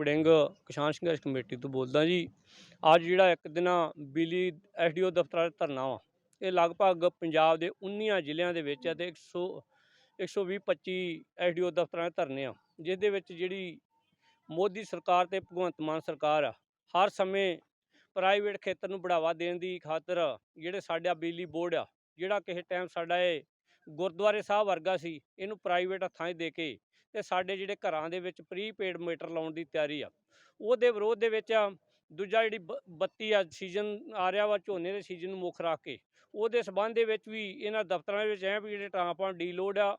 ਵੜਿੰਗ ਕਿਸਾਨ ਸੰਘਰਸ਼ ਕਮੇਟੀ ਤੋਂ ਬੋਲਦਾ ਜੀ। ਅੱਜ ਜਿਹੜਾ ਇੱਕ ਦਿਨਾ ਬਿਜਲੀ ਐਸਡੀਓ ਦਫ਼ਤਰਾਂ 'ਚ ਧਰਨਾ ਵਾ। ਇਹ ਲਗਭਗ ਪੰਜਾਬ ਦੇ 19 ਜ਼ਿਲ੍ਹਿਆਂ ਦੇ ਵਿੱਚ ਹੈ ਤੇ 100 120 25 ਐਸਡੀਓ ਦਫ਼ਤਰਾਂ ਦੇ ਧਰਨੇ ਆ। ਜਿਸ ਦੇ ਵਿੱਚ ਜਿਹੜੀ ਮੋਦੀ ਸਰਕਾਰ ਤੇ ਭਗਵੰਤ ਮਾਨ ਸਰਕਾਰ ਆ, ਹਰ ਸਮੇਂ ਪ੍ਰਾਈਵੇਟ ਖੇਤਰ ਨੂੰ ਬੜਾਵਾ ਦੇਣ ਦੀ ਖਾਤਰ ਜਿਹੜੇ ਸਾਡਾ ਬਿਜਲੀ ਬੋਰਡ ਆ, ਜਿਹੜਾ ਕਿਸੇ ਟਾਈਮ ਸਾਡਾ ਇਹ ਗੁਰਦੁਆਰੇ ਸਾਹਿਬ ਵਰਗਾ ਸੀ, ਇਹਨੂੰ ਪ੍ਰਾਈਵੇਟ ਹੱਥਾਂ 'ਚ ਦੇ ਕੇ ਤੇ ਸਾਡੇ ਜਿਹੜੇ ਘਰਾਂ ਦੇ ਵਿੱਚ ਪ੍ਰੀਪੇਡ ਮੀਟਰ ਲਾਉਣ ਦੀ ਤਿਆਰੀ ਆ। ਉਹਦੇ ਵਿਰੋਧ ਦੇ ਵਿੱਚ ਦੂਜਾ ਜਿਹੜੀ ਬ- ਬੱਤੀ ਆ, ਸੀਜ਼ਨ ਆ ਰਿਹਾ ਵਾ, ਝੋਨੇ ਦੇ ਸੀਜ਼ਨ ਨੂੰ ਮੁੱਖ ਰੱਖ ਕੇ। ਉਹਦੇ ਸਬੰਧ ਦੇ ਵਿੱਚ ਵੀ ਇਹਨਾਂ ਦਫ਼ਤਰਾਂ ਦੇ ਵਿੱਚ ਐ ਵੀ ਜਿਹੜੇ ਟਰਾਂਸਫਾਰਮਰ ਡੀਲੋਡ ਆ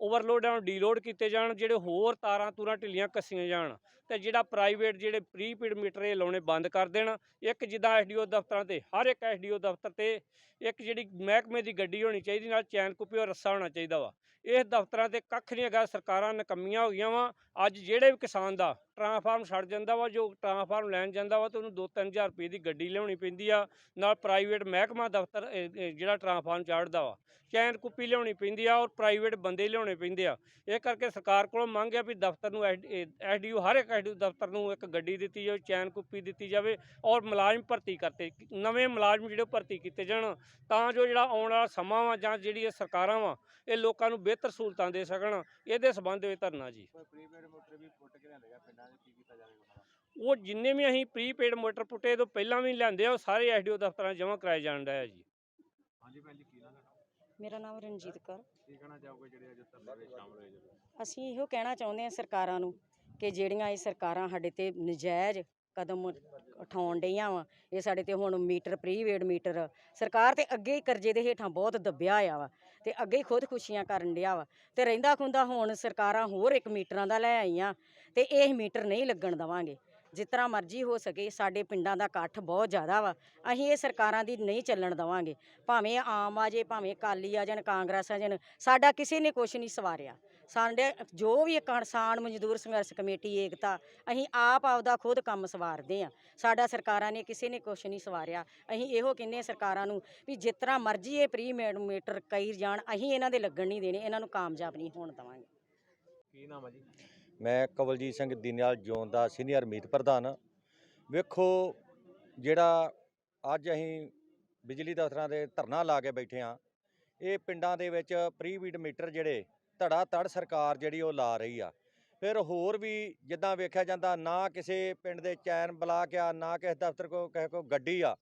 ਓਵਰਲੋਡ ਆ ਨੂੰ ਡੀਲੋਡ ਕੀਤੇ ਜਾਣ, ਜਿਹੜੇ ਹੋਰ ਤਾਰਾਂ ਤੂਰਾਂ ਢਿੱਲੀਆਂ ਕੱਸੀਆਂ ਜਾਣ ਤੇ ਜਿਹੜਾ ਪ੍ਰਾਈਵੇਟ ਜਿਹੜੇ ਪ੍ਰੀਪੇਡ ਮੀਟਰ ਇਹ ਲਾਉਣੇ ਬੰਦ ਕਰ ਦੇਣ। ਇੱਕ ਜਿੱਦਾਂ ਐਸਡੀਓ ਦਫ਼ਤਰਾਂ ਤੇ, ਹਰ ਇੱਕ ਐਸਡੀਓ ਦਫ਼ਤਰ ਤੇ ਇੱਕ ਜਿਹੜੀ ਮਹਿਕਮੇ ਦੀ ਗੱਡੀ ਹੋਣੀ ਚਾਹੀਦੀ ਨਾਲ ਚੈਨ ਕੁੱਪੀ ਔਰ ਰੱਸਾ ਹੋਣਾ ਚਾਹੀਦਾ ਵਾ। ਇਹ ਦਫ਼ਤਰਾਂ ਤੇ ਕੱਖ ਨਹੀਂ ਹੈਗਾ, ਸਰਕਾਰਾਂ ਨਕਮੀਆਂ ਹੋ ਗਈਆਂ ਵਾ। ਅੱਜ ਜਿਹੜੇ ਵੀ ਕਿਸਾਨ ਦਾ ਟਰਾਂਸਫਾਰਮ ਛੱਡ ਜਾਂਦਾ ਵਾ, ਜੋ ਟਰਾਂਸਫਾਰਮ ਲੈਣ ਜਾਂਦਾ ਵਾ ਤੇ ਉਹਨੂੰ 2-3000 ਰੁਪਏ ਦੀ ਗੱਡੀ ਲਿਆਉਣੀ ਪੈਂਦੀ ਆ। ਨਾਲ ਪ੍ਰਾਈਵੇਟ ਮਹਿਕਮਾ ਦਫ਼ਤਰ ਜਿਹੜਾ ਟਰਾਂਸਫਾਰਮ ਚਾੜਦਾ ਵਾ, ਚੈਨ ਕੁੱਪੀ ਲਿਆਉਣੀ ਪੈਂਦੀ ਆ ਔਰ ਪ੍ਰਾਈਵੇਟ ਬੰਦੇ ਲਿਆਉਣੇ ਪੈਂਦੇ ਆ। ਇਹ ਕਰਕੇ ਸਰਕਾਰ ਕੋਲੋਂ ਮੰਗ ਆ ਵੀ ਦਫ਼ਤਰ ਨੂੰ ਐਸਡੀਓ ਹਰ ਇੱਕ ਐਸਡੀਓ ਦਫ਼ਤਰ ਨੂੰ ਇੱਕ ਗੱਡੀ ਦਿੱਤੀ ਜਾਵੇ ਚੈਨ ਕੁੱਪੀ ਦਿੱਤੀ ਜਾਵੇ ਔਰ ਮੁਲਾਜ਼ਮ ਭਰਤੀ ਕਰਤੇ ਨਵੇਂ ਮੁਲਾਜ਼ਮ ਜਿਹੜੇ ਭਰਤੀ ਕੀਤੇ ਜਾਣ। ਤਾਂ ਜੋ ਜਿਹੜਾ ਆਉਣ ਵਾਲਾ ਸਮਾਂ ਵਾ ਜਾਂ ਜਿਹੜੀ ਇਹ ਸਰਕਾਰਾਂ ਵਾ ਇਹ ਲੋਕਾਂ ਨੂੰ ਬਿਹਤਰ ਸਹੂਲਤਾਂ ਦੇ ਸਕਣ। ਇਹਦੇ ਸਬੰਧ ਵਿੱਚ ਧਰਨਾ ਜੀ। ਦਾ? ਉਹ ਜਿੰਨੇ ਵੀ ਅਸੀਂ ਪ੍ਰੀਪੇਡ ਮੋਟਰ ਪੁੱਟੇ ਤੋਂ ਪਹਿਲਾਂ ਵੀ ਲਿਆਂਦੇ ਆ ਉਹ ਸਾਰੇ ਐਸਡੀਓ ਦਫ਼ਤਰਾਂ 'ਚ ਜਮ੍ਹਾਂ ਕਰਾਏ ਜਾਣ ਡਿਆ ਜੀ। ਹਾਂਜੀ ਭੈਣ ਜੀ ਕੀ ਨਾਮ ਹੈ? ਮੇਰਾ ਨਾਮ ਰਣਜੀਤ ਕੌਰ। ਕੀ ਕਹਿਣਾ ਚਾਹੋਗੇ ਜਿਹੜੇ ਅੱਜ ਧਰਨੇ ਵਿੱਚ ਸ਼ਾਮਲ ਹੋਏ ਜੀ ਅਸੀਂ ਇਹੋ ਕਹਿਣਾ ਚਾਹੁੰਦੇ ਹਾਂ ਸਰਕਾਰਾਂ ਨੂੰ ਕਿ ਜਿਹੜੀਆਂ ਇਹ ਸਰਕਾਰਾਂ ਸਾਡੇ ਤੇ ਨਜਾਇਜ਼ ਕਦਮ ਉਠਾਉਣ ਡਈਆਂ ਵਾ, ਇਹ ਸਾਡੇ ਤੇ ਹੁਣ ਮੀਟਰ ਪ੍ਰੀਵੇਡ ਮੀਟਰ, ਸਰਕਾਰ ਤੇ ਅੱਗੇ ਹੀ ਕਰਜ਼ੇ ਦੇ ਹੇਠਾਂ ਬਹੁਤ ਦੱਬਿਆ ਆ ਵਾ ਤੇ ਅੱਗੇ ਹੀ ਖੁਦਕੁਸ਼ੀਆਂ ਕਰਨ ਡਿਆ ਵਾ ਤੇ ਰਹਿੰਦਾ ਖੁੰਦਾ ਹੁਣ ਸਰਕਾਰਾਂ ਹੋਰ ਇੱਕ ਮੀਟਰਾਂ ਦਾ ਲੈ ਆਈਆਂ ਤੇ ਇਹ ਮੀਟਰ ਨਹੀਂ ਲੱਗਣ ਦਵਾਂਗੇ। ਜਿਸ ਤਰ੍ਹਾਂ ਮਰਜ਼ੀ ਹੋ ਸਕੇ, ਸਾਡੇ ਪਿੰਡਾਂ ਦਾ ਇਕੱਠ ਬਹੁਤ ਜ਼ਿਆਦਾ ਵਾ। ਅਸੀਂ ਇਹ ਸਰਕਾਰਾਂ ਦੀ ਨਹੀਂ ਚੱਲਣ ਦਵਾਂਗੇ। ਭਾਵੇਂ ਆਮ ਆ ਜੇ, ਭਾਵੇਂ ਅਕਾਲੀ ਆ ਜਾਣ, ਕਾਂਗਰਸ ਆ ਜਾਣ, ਸਾਡਾ ਕਿਸੇ ਨੇ ਕੁਛ ਨਹੀਂ ਸਵਾਰਿਆ। ਸਾਡੇ ਜੋ ਵੀ ਕਿਸਾਨ ਮਜ਼ਦੂਰ ਸੰਘਰਸ਼ ਕਮੇਟੀ, ਏਕਤਾ, ਅਸੀਂ ਆਪ ਆਪਦਾ ਖੁਦ ਕੰਮ ਸਵਾਰਦੇ ਆ ਸਾਡਾ ਸਰਕਾਰਾਂ ਨੇ ਕਿਸੇ ਨੇ ਕੁਛ ਨਹੀਂ ਸਵਾਰਿਆ। ਅਸੀਂ ਇਹੋ ਕਹਿੰਦੇ ਹਾਂ ਸਰਕਾਰਾਂ ਨੂੰ ਵੀ ਜਿਸ ਤਰ੍ਹਾਂ ਮਰਜ਼ੀ ਇਹ ਪ੍ਰੀ ਮੀਟਰ ਕਈ ਜਾਣ, ਅਸੀਂ ਇਹਨਾਂ ਦੇ ਲੱਗਣ ਨਹੀਂ ਦੇਣੇ, ਇਹਨਾਂ ਨੂੰ ਕਾਮਯਾਬ ਨਹੀਂ ਹੋਣ ਦੇਵਾਂਗੇ। ਕੀ ਨਾਮ ਹੈ ਜੀ? ਮੈਂ ਕਵਲਜੀਤ ਸਿੰਘ ਦੀਨਿਆਲ ਜੋਨ ਦਾ ਸੀਨੀਅਰ ਮੀਤ ਪ੍ਰਧਾਨ ਵੇਖੋ, ਜਿਹੜਾ ਅੱਜ ਅਸੀਂ ਬਿਜਲੀ ਦਫ਼ਤਰਾਂ ਦੇ ਧਰਨਾ ਲਾ ਕੇ ਬੈਠੇ ਆ ਇਹ ਪਿੰਡਾਂ ਦੇ ਵਿੱਚ ਪ੍ਰੀਪੀਡ ਮੀਟਰ ਜਿਹੜੇ ਧੜਾ ਧੜ ਸਰਕਾਰ ਜਿਹੜੀ ਉਹ ਲਾ ਰਹੀ ਆ। ਫਿਰ ਹੋਰ ਵੀ ਜਿੱਦਾਂ ਵੇਖਿਆ ਜਾਂਦਾ, ਨਾ ਕਿਸੇ ਪਿੰਡ ਦੇ ਚੈਨ ਬਲਾਕ ਆ, ਨਾ ਕਿਸੇ ਦਫ਼ਤਰ ਕੋ, ਕਿਸੇ ਕੋ ਗੱਡੀ ਆ,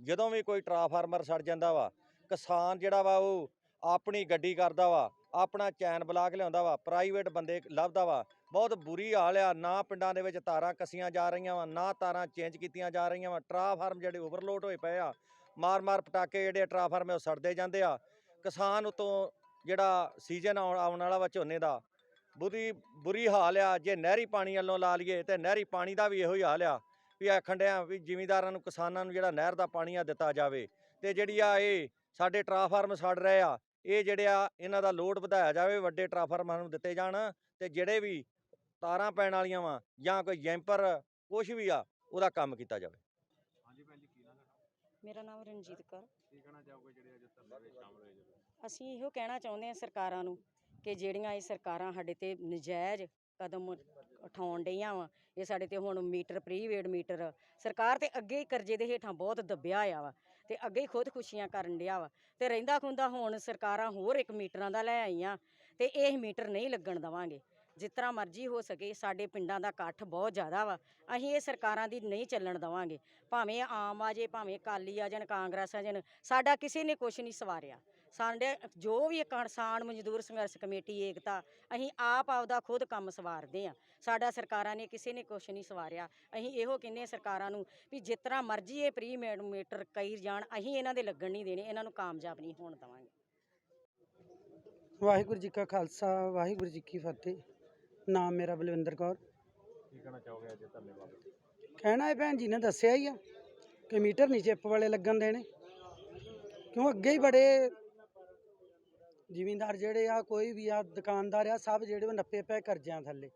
ਜਦੋਂ ਵੀ ਕੋਈ ਟਰਾਂਸਫਾਰਮਰ ਸੜ ਜਾਂਦਾ ਵਾ, ਕਿਸਾਨ ਜਿਹੜਾ ਵਾ ਉਹ ਆਪਣੀ ਗੱਡੀ ਕਰਦਾ ਵਾ, ਆਪਣਾ ਚੈਨ ਬਲਾਕ ਲਿਆਉਂਦਾ ਵਾ ਪ੍ਰਾਈਵੇਟ ਬੰਦੇ ਲੱਭਦਾ ਵਾ। ਬਹੁਤ ਬੁਰੀ ਹਾਲ ਆ, ਨਾ ਪਿੰਡਾਂ ਦੇ ਵਿੱਚ ਤਾਰਾਂ ਕੱਸੀਆਂ ਜਾ ਰਹੀਆਂ ਵਾ, ਨਾ ਤਾਰਾਂ ਚੇਂਜ ਕੀਤੀਆਂ ਜਾ ਰਹੀਆਂ ਵਾ। ਟਰਾਫਾਰਮ ਜਿਹੜੇ ਓਵਰਲੋਡ ਹੋਏ ਪਏ ਆ ਮਾਰ-ਮਾਰ ਪਟਾਕੇ ਜਿਹੜੇ ਟਰਾਫਾਰਮ ਉਹ ਸੜਦੇ ਜਾਂਦੇ ਆ। ਕਿਸਾਨ ਉਤੋਂ ਜਿਹੜਾ ਸੀਜ਼ਨ ਆਉਣ ਆਉਣ ਵਾਲਾ ਵਾ ਝੋਨੇ ਦਾ ਬੁਰੀ ਬੁਰੀ ਹਾਲ ਆ। ਜੇ ਨਹਿਰੀ ਪਾਣੀ ਵੱਲੋਂ ਲਾ ਲਈਏ, ਤੇ ਨਹਿਰੀ ਪਾਣੀ ਦਾ ਵੀ ਇਹੋ ਹੀ ਹਾਲ ਆ ਵੀ ਆਖਣ ਡਿਆ ਵੀ ਜ਼ਿਮੀਦਾਰਾਂ ਨੂੰ ਕਿਸਾਨਾਂ ਨੂੰ ਜਿਹੜਾ ਨਹਿਰ ਦਾ ਪਾਣੀ ਆ ਦਿੱਤਾ ਜਾਵੇ। ਤੇ ਜਿਹੜੀ ਆ ਇਹ ਸਾਡੇ ਟਰਾਫਾਰਮ ਸੜ ਰਹੇ ਆ ਇਹ ਜਿਹੜੇ ਆ ਇਹਨਾਂ ਦਾ ਲੋਡ ਵਧਾਇਆ ਜਾਵੇ ਵੱਡੇ ਟਰਾਫਾਰਮਾਂ ਨੂੰ ਦਿੱਤੇ ਜਾਣ ਤੇ ਜਿਹੜੇ ਵੀ ਤਾਰਾਂ ਪੈਣ ਵਾਲੀਆਂ ਵਾ ਜਾਂ ਕੋਈ ਜੈਂਪਰ ਕੁਝ ਵੀ ਆ ਉਹਦਾ ਕੰਮ ਕੀਤਾ ਜਾਵੇ। ਹਾਂਜੀ ਭੈਣ ਜੀ ਕੀ ਨਾਮ ਮੇਰਾ ਨਾਮ ਰਣਜੀਤ ਕੌਰ। ਕੀ ਕਹਿਣਾ ਚਾਹੋਗੇ ਜਿਹੜੇ ਅੱਜ ਧਰਨੇ ਵਿੱਚ ਸ਼ਾਮਲ ਹੋਏ ਜੀ? ਅਸੀਂ ਇਹੋ ਕਹਿਣਾ ਚਾਹੁੰਦੇ ਹਾਂ ਸਰਕਾਰਾਂ ਨੂੰ ਕਿ ਜਿਹੜੀਆਂ ਇਹ ਸਰਕਾਰਾਂ ਸਾਡੇ ਤੇ ਨਜਾਇਜ਼ ਕਦਮ ਉਠਾਉਣ ਡਈਆਂ ਵਾ। ਇਹ ਸਾਡੇ ਤੇ ਹੁਣ ਮੀਟਰ ਪ੍ਰੀਵੇਡ ਮੀਟਰ। ਸਰਕਾਰ ਤੇ ਅੱਗੇ ਹੀ ਕਰਜ਼ੇ ਦੇ ਹੇਠਾਂ ਬਹੁਤ ਦੱਬਿਆ ਆ ਵਾ ਤੇ ਅੱਗੇ ਹੀ ਖੁਦਕੁਸ਼ੀਆਂ ਕਰਨ ਡਿਆ ਵਾ ਤੇ ਰਹਿੰਦਾ ਖੁੰਦਾ ਹੁਣ ਸਰਕਾਰਾਂ ਹੋਰ ਇੱਕ ਮੀਟਰਾਂ ਦਾ ਲੈ ਆਈਆਂ ਤੇ ਇਹ ਮੀਟਰ ਨਹੀਂ ਲੱਗਣ ਦਵਾਂਗੇ। ਜਿਸ ਤਰ੍ਹਾਂ ਮਰਜ਼ੀ ਹੋ ਸਕੇ, ਸਾਡੇ ਪਿੰਡਾਂ ਦਾ ਇਕੱਠ ਬਹੁਤ ਜ਼ਿਆਦਾ ਵਾ। ਅਸੀਂ ਇਹ ਸਰਕਾਰਾਂ ਦੀ ਨਹੀਂ ਚੱਲਣ ਦਵਾਂਗੇ। ਭਾਵੇਂ ਆਮ ਆ ਜੇ, ਭਾਵੇਂ ਅਕਾਲੀ ਆ ਜਾਣ, ਕਾਂਗਰਸ ਆ ਜਾਣ, ਸਾਡਾ ਕਿਸੇ ਨੇ ਕੁਛ ਨਹੀਂ ਸਵਾਰਿਆ। ਸਾਡੇ ਜੋ ਵੀ ਕਿਸਾਨ ਮਜ਼ਦੂਰ ਸੰਘਰਸ਼ ਕਮੇਟੀ ਏਕਤਾ ਅਸੀਂ ਆਪ ਆਪਦਾ ਖੁਦ ਕੰਮ ਸਵਾਰਦੇ ਆ ਸਾਡਾ ਸਰਕਾਰਾਂ ਨੇ ਕਿਸੇ ਨੇ ਕੁਛ ਨਹੀਂ ਸਵਾਰਿਆ। ਅਸੀਂ ਇਹੋ ਕਹਿੰਦੇ ਸਰਕਾਰਾਂ ਨੂੰ ਵੀ ਜਿਸ ਤਰ੍ਹਾਂ ਮਰਜ਼ੀ ਇਹ ਪ੍ਰੀ ਮੀਟਰ ਕਈ ਜਾਣ ਅਸੀਂ ਇਹਨਾਂ ਦੇ ਲੱਗਣ ਨਹੀਂ ਦੇਣੇ ਇਹਨਾਂ ਨੂੰ ਕਾਮਯਾਬ ਨਹੀਂ ਹੋਣ ਦੇਵਾਂਗੇ। ਵਾਹਿਗੁਰੂ ਜੀ ਕਾ ਖਾਲਸਾ ਵਾਹਿਗੁਰੂ ਜੀ ਕੀ ਫਤਿਹ। ਨਾਮ ਮੇਰਾ ਬਲਵਿੰਦਰ ਕੌਰ। ਕੀ ਕਹਿਣਾ ਚਾਹੋਗੇ ਅੱਜ ਧਰਨੇ ਬਾਬਤ ਕਹਿਣਾ ਹੈ ਭੈਣ ਜੀ ਨੇ ਦੱਸਿਆ ਹੀ ਆ ਕਿ ਮੀਟਰ ਨਹੀਂ ਚਿੱਪ ਵਾਲੇ ਲੱਗਣ ਦੇਣੇ। ਕਿਉਂ ਅੱਗੇ ਹੀ ਬੜੇ ਜ਼ਿਮੀਂਦਾਰ ਜਿਹੜੇ ਆ ਕੋਈ ਵੀ ਆ ਦੁਕਾਨਦਾਰ ਆ ਸਭ ਜਿਹੜੇ ਉਹ ਨੱਪੇ ਪਏ ਕਰਜ਼ਿਆਂ ਥੱਲੇ।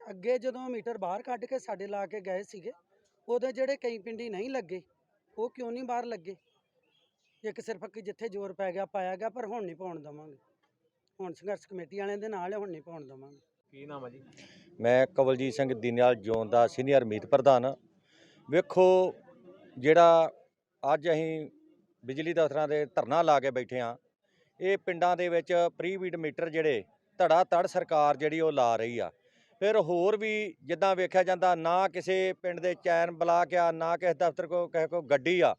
ਅੱਗੇ ਜਦੋਂ ਮੀਟਰ ਬਾਹਰ ਕੱਢ ਕੇ ਸਾਡੇ ਲਾ ਕੇ ਗਏ ਸੀਗੇ ਉਹਦੇ ਜਿਹੜੇ ਕਈ ਪਿੰਡੀ ਨਹੀਂ ਲੱਗੇ ਉਹ ਕਿਉਂ ਨਹੀਂ ਬਾਹਰ ਲੱਗੇ? ਇੱਕ ਸਿਰਫ ਕਿ ਜਿੱਥੇ ਜ਼ੋਰ ਪੈ ਗਿਆ ਪਾਇਆ ਗਿਆ ਪਰ ਹੁਣ ਨਹੀਂ ਪਾਉਣ ਦਵਾਂਗੇ। ਹੁਣ ਸੰਘਰਸ਼ ਕਮੇਟੀ ਵਾਲਿਆਂ ਦੇ ਨਾਲ ਹੁਣ ਨਹੀਂ ਪਾਉਣ ਦਵਾਂਗੇ। ਕੀ ਨਾਮ ਹੈ ਜੀ? ਮੈਂ ਕਵਲਜੀਤ ਸਿੰਘ ਦੀਨਿਆਲ ਜ਼ੋਨ ਦਾ ਸੀਨੀਅਰ ਮੀਤ ਪ੍ਰਧਾਨ ਵੇਖੋ ਜਿਹੜਾ ਅੱਜ ਅਸੀਂ ਬਿਜਲੀ ਦਫ਼ਤਰਾਂ ਦੇ ਧਰਨਾ ਲਾ ਕੇ ਬੈਠੇ ਆ ਇਹ ਪਿੰਡਾਂ ਦੇ ਵਿੱਚ ਪ੍ਰੀ ਪ੍ਰੀਵੀਡ ਮੀਟਰ ਜਿਹੜੇ ਧੜਾ ਧੜ ਸਰਕਾਰ ਜਿਹੜੀ ਉਹ ਲਾ ਰਹੀ ਆ। ਫਿਰ ਹੋਰ ਵੀ ਜਿੱਦਾਂ ਵੇਖਿਆ ਜਾਂਦਾ, ਨਾ ਕਿਸੇ ਪਿੰਡ ਦੇ ਚੈਨ ਬਲਾਕ ਆ, ਨਾ ਕਿਸੇ ਦਫ਼ਤਰ ਕੋ, ਕਿਸੇ ਕੋ ਗੱਡੀ ਆ,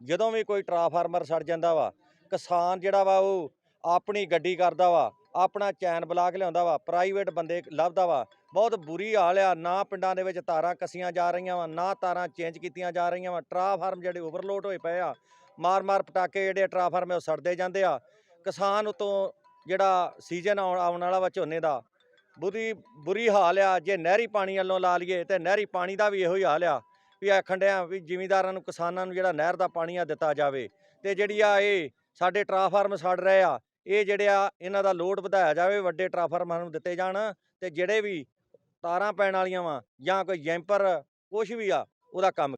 ਜਦੋਂ ਵੀ ਕੋਈ ਟਰਾਂਸਫਾਰਮਰ ਸੜ ਜਾਂਦਾ ਵਾ, ਕਿਸਾਨ ਜਿਹੜਾ ਵਾ ਉਹ ਆਪਣੀ ਗੱਡੀ ਕਰਦਾ ਵਾ, ਆਪਣਾ ਚੈਨ ਬਲਾਕ ਲਿਆਉਂਦਾ ਵਾ, ਪ੍ਰਾਈਵੇਟ ਬੰਦੇ ਲੱਭਦਾ ਵਾ, ਬਹੁਤ ਬੁਰੀ ਹਾਲ ਆ, ਨਾ ਪਿੰਡਾਂ ਦੇ ਵਿੱਚ ਤਾਰਾਂ ਕੱਸੀਆਂ ਜਾ ਰਹੀਆਂ ਵਾ, ਨਾ ਤਾਰਾਂ ਚੇਂਜ ਕੀਤੀਆਂ ਜਾ ਰਹੀਆਂ ਵਾ, ਟਰਾਂਸਫਾਰਮ ਜਿਹੜੇ ਓਵਰਲੋਡ ਹੋਏ ਪਏ ਆ, ਮਾਰ-ਮਾਰ ਪਟਾਕੇ ਜਿਹੜੇ ਟਰਾਂਸਫਾਰਮ ਉਹ ਸੜਦੇ ਜਾਂਦੇ ਆ ਕਿਸਾਨ ਉਤੋਂ ਜਿਹੜਾ ਸੀਜ਼ਨ ਆਉਣ ਆਉਣ ਵਾਲਾ ਵਾ ਝੋਨੇ ਦਾ ਬੁਰੀ ਬੁਰੀ ਹਾਲ ਆ, ਜੇ ਨਹਿਰੀ ਪਾਣੀ ਵੱਲੋਂ ਲਾ ਲਈਏ ਤੇ ਨਹਿਰੀ ਪਾਣੀ ਦਾ ਵੀ ਇਹੋ ਹੀ ਹਾਲ ਆ ਵੀ ਆਖਣ ਡਿਆ ਵੀ ਜ਼ਿਮੀਦਾਰਾਂ ਨੂੰ, ਕਿਸਾਨਾਂ ਨੂੰ ਜਿਹੜਾ ਨਹਿਰ ਦਾ ਪਾਣੀ ਆ ਦਿੱਤਾ ਜਾਵੇ ਤੇ ਜਿਹੜੀ ਆ ਇਹ ਸਾਡੇ ਟਰਾਂਸਫਾਰਮ ਸੜ ਰਹੇ ਆ, ਇਹ ਜਿਹੜੇ ਆ ਇਹਨਾਂ ਦਾ ਲੋਡ ਵਧਾਇਆ ਜਾਵੇ, ਵੱਡੇ ਟਰਾਂਸਫਾਰਮਰਾਂ ਨੂੰ ਦਿੱਤੇ ਜਾਣ ਤੇ ਜਿਹੜੇ ਵੀ ਤਾਰਾਂ ਪੈਣ ਵਾਲੀਆਂ ਵਾ ਜਾਂ ਕੋਈ ਜੈਂਪਰ ਕੁਝ ਵੀ ਆ, ਉਹਦਾ ਕੰਮ